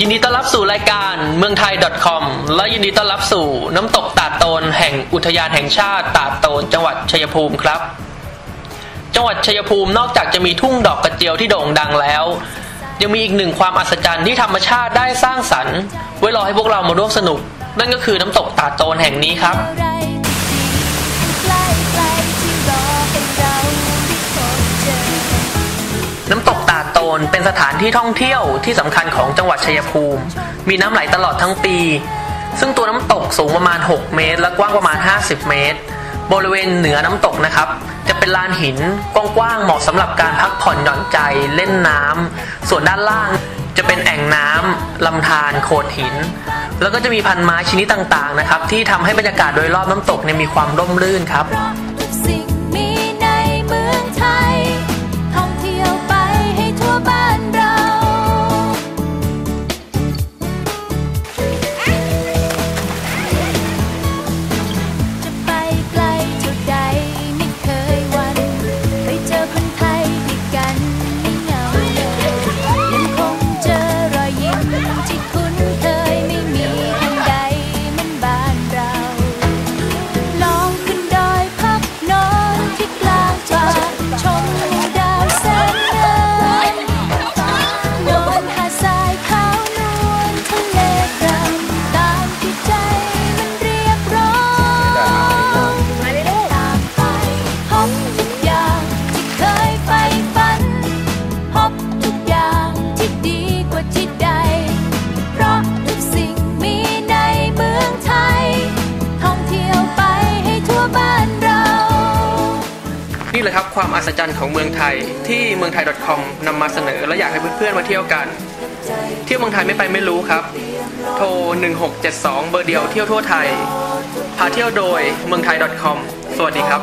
ยินดีต้อนรับสู่รายการเมืองไทย .com และยินดีต้อนรับสู่น้ำตกตาดโตนแห่งอุทยานแห่งชาติตาดโตน จังหวัดชัยภูมิครับ จังหวัดชัยภูมินอกจากจะมีทุ่งดอกกระเจียวที่โด่งดังแล้ว ยังมีอีกหนึ่งความอัศจรรย์ที่ธรรมชาติได้สร้างสรรค์ไว้รอให้พวกเรามาร่วมสนุก นั่นก็คือน้ำตกตาดโตนแห่งนี้ครับน้ำตก นเป็นสถานที่ท่องเที่ยวที่สำคัญของจังหวัดชัยภูมิ มีน้ำไหลตลอดทั้งปี ซึ่งตัวน้ำตกสูงประมาณ 6 เมตร และกว้างประมาณ 50 เมตร บริเวณเหนือน้ำตกนะครับ จะเป็นลานหินกว้างๆเหมาะสำหรับการพักผ่อนหย่อนใจเล่นน้ำส่วนด้านล่างจะเป็นแอ่งน้ำลำธารโขดหิน แล้วก็จะมีพันไม้ชนิดต่างๆนะครับ ที่ทำให้บรรยากาศโดยรอบน้ำตกเนี่ยมีความร่มรื่นครับ แหละครับความอัศจรรย์ของเมืองไทยที่เมืองไทย .com นำมาเสนอ และอยากให้เพื่อนๆมาเที่ยวกัน เที่ยวเมืองไทยไม่ไปไม่รู้ครับ โทร 1672 เบอร์เดียวเที่ยวทั่วไทย พาเที่ยวโดยเมืองไทย .com สวัสดีครับ